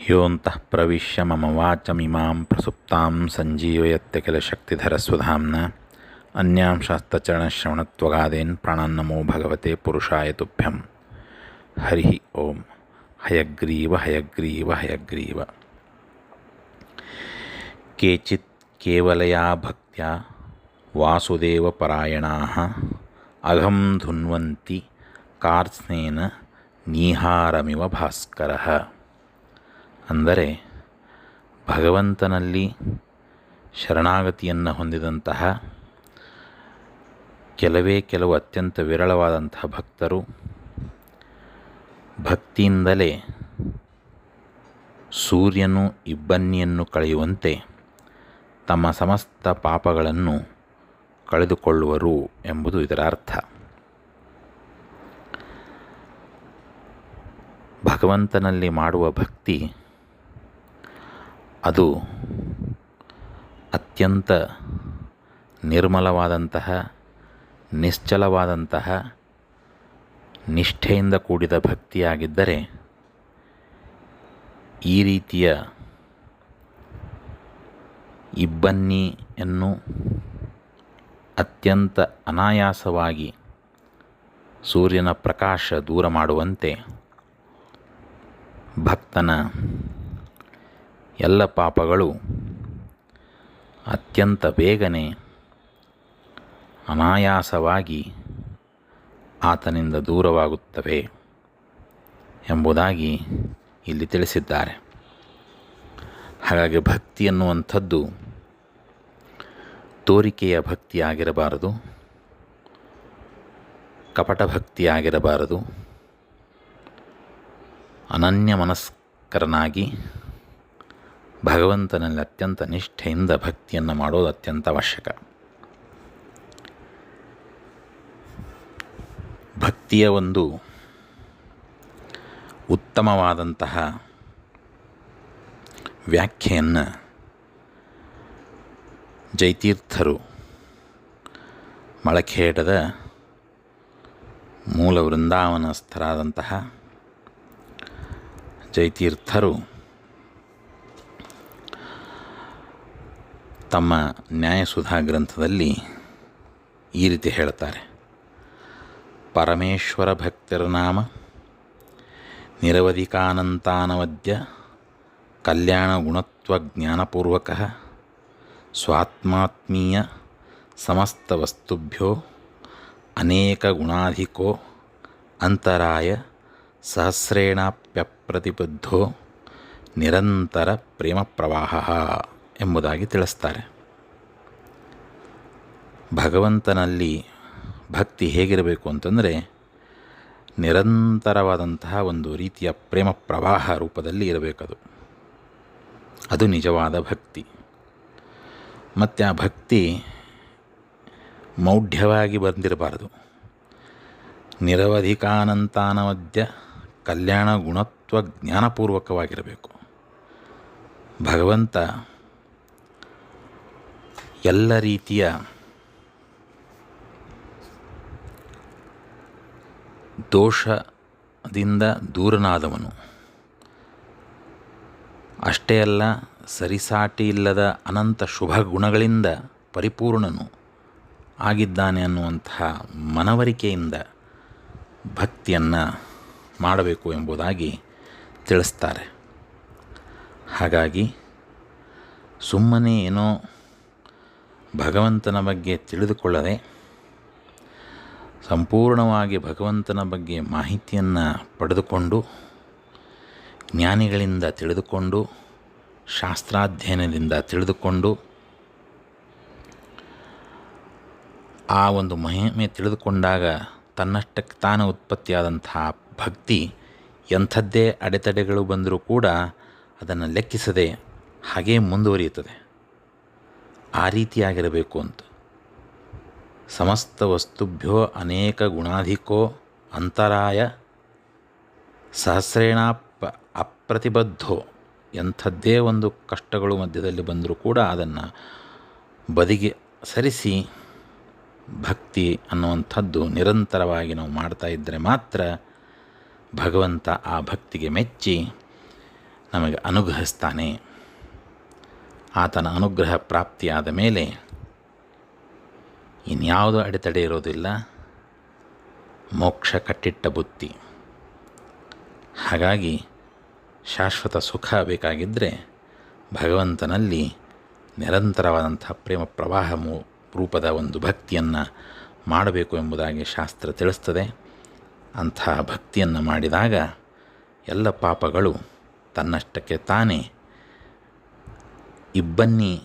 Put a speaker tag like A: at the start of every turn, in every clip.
A: योत प्रवेश मम वाच प्रसुप्तां सञ्जीवयत्य किल शक्तिधरस्वधाम्ना अन्यां शास्तचरणश्रवणत्वगादेन् भगवते पुरुषाय तोभ्यं हरि ओम। हयग्रीव हयग्रीव हयग्रीव। केचि केवलया भक्त वासुदेवपरायण अघं धुन्वती कार्त्स्नेन नीहारमिव भास्करः। ಅಂದರೆ ಭಗವಂತನಲ್ಲಿ ಶರಣಾಗತಿಯನ್ನು ಹೊಂದಿದಂತಹ ಕೆಲವೇ ಕೆಲವು ಅತ್ಯಂತ ವಿರಳವಾದಂತಹ ಭಕ್ತರು ಭಕ್ತಿಯಿಂದಲೇ ಸೂರ್ಯನು ಇಬ್ಬನಿಯನ್ನು ಕಳೆಯುವಂತೆ ತಮ್ಮ ಸಮಸ್ತ ಪಾಪಗಳನ್ನು ಕಳೆದುಕೊಳ್ಳುವರು ಎಂಬುದು ಇದರ ಅರ್ಥ. ಭಗವಂತನಲ್ಲಿ ಮಾಡುವ ಭಕ್ತಿ ಅದು ಅತ್ಯಂತ ನಿರ್ಮಲವಾದಂತಹ, ನಿಶ್ಚಲವಾದಂತಹ ನಿಷ್ಠೆಯಿಂದ ಕೂಡಿದ ಭಕ್ತಿಯಾಗಿದ್ದರೆ ಈ ರೀತಿಯ ಇಬ್ಬನ್ನಿಯನ್ನು ಅತ್ಯಂತ ಅನಾಯಾಸವಾಗಿ ಸೂರ್ಯನ ಪ್ರಕಾಶ ದೂರ ಮಾಡುವಂತೆ ಭಕ್ತನ ಎಲ್ಲ ಪಾಪಗಳು ಅತ್ಯಂತ ಬೇಗನೆ ಅನಾಯಾಸವಾಗಿ ಆತನಿಂದ ದೂರವಾಗುತ್ತವೆ ಎಂಬುದಾಗಿ ಇಲ್ಲಿ ತಿಳಿಸಿದ್ದಾರೆ. ಹಾಗಾಗಿ ಭಕ್ತಿ ಎನ್ನುವಂಥದ್ದು ತೋರಿಕೆಯ ಭಕ್ತಿಯಾಗಿರಬಾರದು, ಕಪಟ ಭಕ್ತಿಯಾಗಿರಬಾರದು, ಅನನ್ಯ ಮನಸ್ಕರನಾಗಿ ಭಗವಂತನಲ್ಲಿ ಅತ್ಯಂತ ನಿಷ್ಠೆಯಿಂದ ಭಕ್ತಿಯನ್ನು ಮಾಡೋದು ಅತ್ಯಂತ ಅವಶ್ಯಕ. ಭಕ್ತಿಯ ಒಂದು ಉತ್ತಮವಾದಂತಹ ವ್ಯಾಖ್ಯೆಯನ್ನು ಜೈತೀರ್ಥರು ಮಳಖೇಡದ ಮೂಲ ವೃಂದಾವನಸ್ಥರಾದಂತಹ ಜೈತೀರ್ಥರು ತಮ್ಮ ನ್ಯಾಯಸುಧಾ ಗ್ರಂಥದಲ್ಲಿ ಈ ರೀತಿ ಹೇಳ್ತಾರೆ ಪರಮೇಶ್ವರ ಭಕ್ತಿರ್ನಾಮ ನಿರವಧಿಕಾನಂತಾನವದ್ಯ, ಕಲ್ಯಾಣ ಗುಣತ್ವ ಜ್ಞಾನಪೂರ್ವಕ, ಸ್ವಾತ್ಮಾತ್ಮೀಯ ಸಮಸ್ತ ವಸ್ತುಭ್ಯೋ, ಅನೇಕ ಗುಣಾಧಿಕೋ, ಅಂತರಾಯ ಸಹಸ್ರೇಣಾಪ್ಯಪ್ರತಿಬದ್ಧೋ, ನಿರಂತರ ಪ್ರೇಮ ಪ್ರವಾಹ ಎಂಬುದಾಗಿ ತಿಳಿಸ್ತಾರೆ. ಭಗವಂತನಲ್ಲಿ ಭಕ್ತಿ ಹೇಗಿರಬೇಕು ಅಂತಂದರೆ ನಿರಂತರವಾದಂತಹ ಒಂದು ರೀತಿಯ ಪ್ರೇಮ ಪ್ರವಾಹ ರೂಪದಲ್ಲಿ ಇರಬೇಕದು. ಅದು ನಿಜವಾದ ಭಕ್ತಿ. ಮತ್ತು ಆ ಭಕ್ತಿ ಮೌಢ್ಯವಾಗಿ ಬಂದಿರಬಾರದು. ನಿರವಧಿಕಾನಂತಾನವದ್ಯ ಕಲ್ಯಾಣ ಗುಣತ್ವ ಜ್ಞಾನಪೂರ್ವಕವಾಗಿರಬೇಕು. ಭಗವಂತ ಎಲ್ಲ ರೀತಿಯ ದೋಷದಿಂದ ದೂರನಾದವನು. ಅಷ್ಟೇ ಅಲ್ಲ, ಸರಿಸಾಟಿ ಇಲ್ಲದ ಅನಂತ ಶುಭ ಗುಣಗಳಿಂದ ಪರಿಪೂರ್ಣನು ಆಗಿದ್ದಾನೆ ಅನ್ನುವಂತಹ ಮನವರಿಕೆಯಿಂದ ಭಕ್ತಿಯನ್ನು ಮಾಡಬೇಕು ಎಂಬುದಾಗಿ ತಿಳಿಸ್ತಾರೆ. ಹಾಗಾಗಿ ಸುಮ್ಮನೆ ಏನೋ ಭಗವಂತನ ಬಗ್ಗೆ ತಿಳಿದುಕೊಳ್ಳದೆ ಸಂಪೂರ್ಣವಾಗಿ ಭಗವಂತನ ಬಗ್ಗೆ ಮಾಹಿತಿಯನ್ನು ಪಡೆದುಕೊಂಡು, ಜ್ಞಾನಿಗಳಿಂದ ತಿಳಿದುಕೊಂಡು, ಶಾಸ್ತ್ರಾಧ್ಯಯನದಿಂದ ತಿಳಿದುಕೊಂಡು, ಆ ಒಂದು ಮಹಿಮೆ ತಿಳಿದುಕೊಂಡಾಗ ತನ್ನಷ್ಟಕ್ಕೆ ತಾನು ಉತ್ಪತ್ತಿಯಾದಂತಹ ಭಕ್ತಿ ಎಂಥದ್ದೇ ಅಡೆತಡೆಗಳು ಬಂದರೂ ಕೂಡ ಅದನ್ನು ಲೆಕ್ಕಿಸದೆ ಹಾಗೇ ಮುಂದುವರಿಯುತ್ತದೆ. ಆ ರೀತಿಯಾಗಿರಬೇಕು ಅಂತ. ಸಮಸ್ತ ವಸ್ತುಭ್ಯೋ ಅನೇಕ ಗುಣಾಧಿಕೋ ಅಂತರಾಯ ಸಹಸ್ರೇಣಾಪ ಅಪ್ರತಿಬದ್ಧೋ ಎಂಥದ್ದೇ ಒಂದು ಕಷ್ಟಗಳು ಮಧ್ಯದಲ್ಲಿ ಬಂದರೂ ಕೂಡ ಅದನ್ನು ಬದಿಗೆ ಸರಿಸಿ ಭಕ್ತಿ ಅನ್ನುವಂಥದ್ದು ನಿರಂತರವಾಗಿ ನಾವು ಮಾಡ್ತಾ ಇದ್ದರೆ ಮಾತ್ರ ಭಗವಂತ ಆ ಭಕ್ತಿಗೆ ಮೆಚ್ಚಿ ನಮಗೆ ಅನುಗ್ರಹಿಸ್ತಾನೆ. ಆತನ ಅನುಗ್ರಹ ಪ್ರಾಪ್ತಿಯಾದ ಮೇಲೆ ಇನ್ಯಾವುದು ಅಡೆತಡೆ ಇರೋದಿಲ್ಲ. ಮೋಕ್ಷ ಕಟ್ಟಿಟ್ಟ ಬುತ್ತಿ. ಹಾಗಾಗಿ ಶಾಶ್ವತ ಸುಖ ಬೇಕಾಗಿದ್ದರೆ ಭಗವಂತನಲ್ಲಿ ನಿರಂತರವಾದಂಥ ಪ್ರೇಮ ಪ್ರವಾಹ ರೂಪದ ಒಂದು ಭಕ್ತಿಯನ್ನು ಮಾಡಬೇಕು ಎಂಬುದಾಗಿ ಶಾಸ್ತ್ರ ತಿಳಿಸ್ತದೆ. ಅಂತಹ ಭಕ್ತಿಯನ್ನು ಮಾಡಿದಾಗ ಎಲ್ಲ ಪಾಪಗಳು ತನ್ನಷ್ಟಕ್ಕೆ ತಾನೇ ಇಬ್ಬನ್ನಿ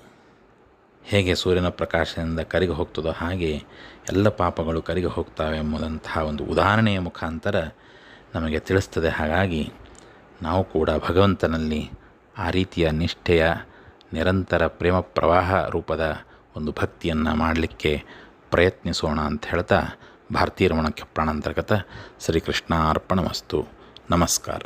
A: ಹೇಗೆ ಸೂರ್ಯನ ಪ್ರಕಾಶದಿಂದ ಕರಿಗೆ ಹೋಗ್ತದೋ ಹಾಗೆ ಎಲ್ಲ ಪಾಪಗಳು ಕರಿಗೆ ಹೋಗ್ತವೆ ಎಂಬುದಂತಹ ಒಂದು ಉದಾಹರಣೆಯ ಮುಖಾಂತರ ನಮಗೆ ತಿಳಿಸ್ತದೆ. ಹಾಗಾಗಿ ನಾವು ಕೂಡ ಭಗವಂತನಲ್ಲಿ ಆ ರೀತಿಯ ನಿಷ್ಠೆಯ ನಿರಂತರ ಪ್ರೇಮ ಪ್ರವಾಹ ರೂಪದ ಒಂದು ಭಕ್ತಿಯನ್ನು ಮಾಡಲಿಕ್ಕೆ ಪ್ರಯತ್ನಿಸೋಣ ಅಂತ ಹೇಳ್ತಾ ಭಾರತೀಯ ರಮಣಕ್ಕೆ ಪ್ರಾಣಾಂತರ್ಗತ ಶ್ರೀಕೃಷ್ಣ ಅರ್ಪಣಮಸ್ತು ನಮಸ್ಕಾರ.